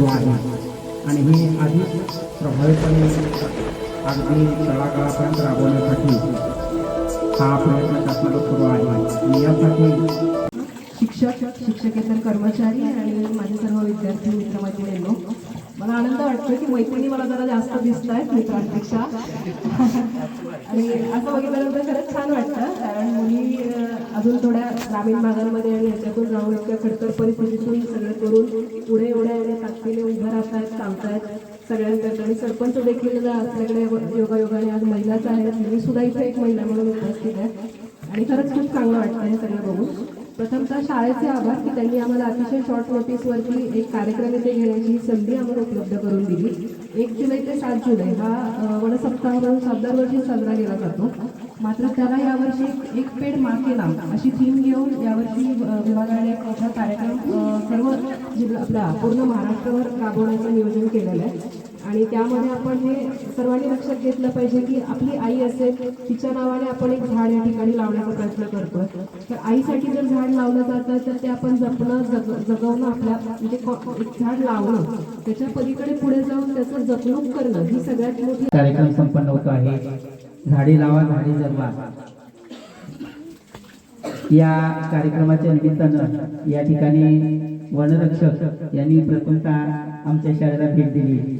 वाढणार. आणि हे अधिक प्रभावीपणे अगदी तळागाळापर्यंत राबवण्यासाठी हा प्रयत्न शासनाला सुरू आहे. आणि यासाठी शिक्षक शिक्षकेतर कर्मचारी आणि माझे सर्व विद्यार्थी मित्रमैत्रिणींनो मला आनंद वाटतो की मैत्रिणी मला जरा जास्त दिसत आहेत मित्रांपेक्षा. आणि असं बघितल्यानंतर खरंच छान वाटतं. अजून थोड्या ग्रामीण भागांमध्ये आणि ह्याच्यातून जाऊन इतक्या खडतर परिस्थितीतून सगळं करून पुढे एवढ्या एवढ्या ताकदीने उभं राहतायत चालतायत सगळ्यांकडे आणि सरपंच देखील आपल्याकडे योगायोगाने आज महिलाच आहेत मी सुद्धा इथे एक महिला म्हणून उपस्थित आहे. आणि खरंच खूप चांगलं वाटतं हे सगळं बघून. प्रथमतः शाळेचे आभार की त्यांनी आम्हाला अतिशय शॉर्ट नोटीसवरती एक कार्यक्रम इथे घेण्याची संधी आम्हाला उपलब्ध करून दिली. एक जुलै ते सात जुलै हा वनसप्ताह म्हणून सात दरवर्षी साजरा केला जातो. मात्र त्याला यावर्षी एक- एक पेड माँ के नाम अशी थीम घेऊन यावर्षी विभागाने मोठा कार्यक्रम सर्व जिल्हा आपला पूर्ण महाराष्ट्रावर राबवण्याचं नियोजन केलेलं आहे. आणि त्यामध्ये आपण हे सर्वांनी लक्षात घेतलं पाहिजे की आपली आई असेल तिच्या नावाने आपण एक झाड या ठिकाणी लावण्याचा प्रयत्न करतोय. तर आईसाठी जर झाड लावलं जातं तर ते आपण जपणं जग जगवणं आपल्या म्हणजे एक झाड लावणं त्याच्या पलीकडे पुढे जाऊन त्याचं जपणूक करणं ही सगळ्यात मोठी कार्यक्रम संपन्न होतो आहे. झाडे लावा झाडे जगवा. या कार्यक्रमाच्या निमित्तानं या ठिकाणी वनरक्षक यांनी प्रथमतः आमच्या शाळेला भेट दिली.